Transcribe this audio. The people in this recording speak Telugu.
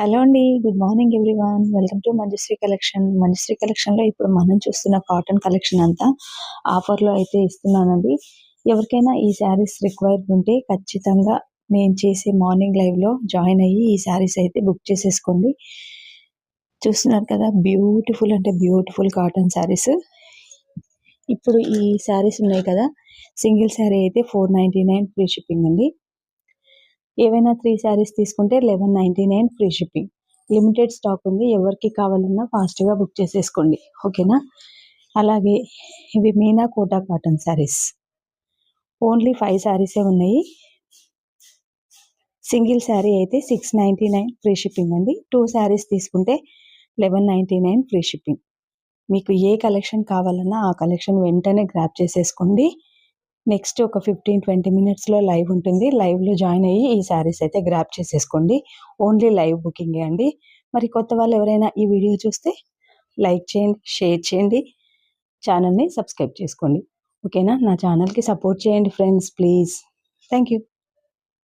హలో అండి good morning everyone. Welcome to Manjushree collection. Manjushree కలెక్షన్లో ఇప్పుడు మనం చూస్తున్న కాటన్ కలెక్షన్ అంతా ఆఫర్లో అయితే ఇస్తున్నానండి. ఎవరికైనా ఈ శారీస్ రిక్వైర్డ్ ఉంటే ఖచ్చితంగా నేను చేసే మార్నింగ్ లైవ్లో జాయిన్ అయ్యి ఈ శారీస్ అయితే బుక్ చేసేసుకోండి. చూస్తున్నారు కదా బ్యూటిఫుల్ అంటే బ్యూటిఫుల్ కాటన్ శారీస్. ఇప్పుడు ఈ శారీస్ ఉన్నాయి కదా సింగిల్ శారీ అయితే four ninety nine free shipping అండి. ఏవైనా త్రీ శారీస్ తీసుకుంటే eleven ninety nine free shipping limited stock ఉంది. ఎవరికి కావాలన్నా ఫాస్ట్గా బుక్ చేసేసుకోండి. ఓకేనా అలాగే ఇవి Meena Kota cotton saris only five శారీసే ఉన్నాయి. సింగిల్ శారీ అయితే six ninety nine free shipping అండి. టూ శారీస్ తీసుకుంటే eleven ninety nine free shipping మీకు ఏ కలెక్షన్ కావాలన్నా ఆ కలెక్షన్ వెంటనే గ్రాప్ చేసేసుకోండి. నెక్స్ట్ ఒక ఫిఫ్టీన్ ట్వంటీ మినిట్స్లో లైవ్ ఉంటుంది. లైవ్లో జాయిన్ అయ్యి ఈ శారీస్ అయితే గ్రాప్ చేసేసుకోండి. ఓన్లీ లైవ్ బుకింగే అండి. మరి కొత్త వాళ్ళు ఎవరైనా ఈ వీడియో చూస్తే లైక్ చేయండి షేర్ చేయండి ఛానల్ని సబ్స్క్రైబ్ చేసుకోండి. ఓకేనా? నా ఛానల్కి సపోర్ట్ చేయండి ఫ్రెండ్స్ ప్లీజ్. Thank you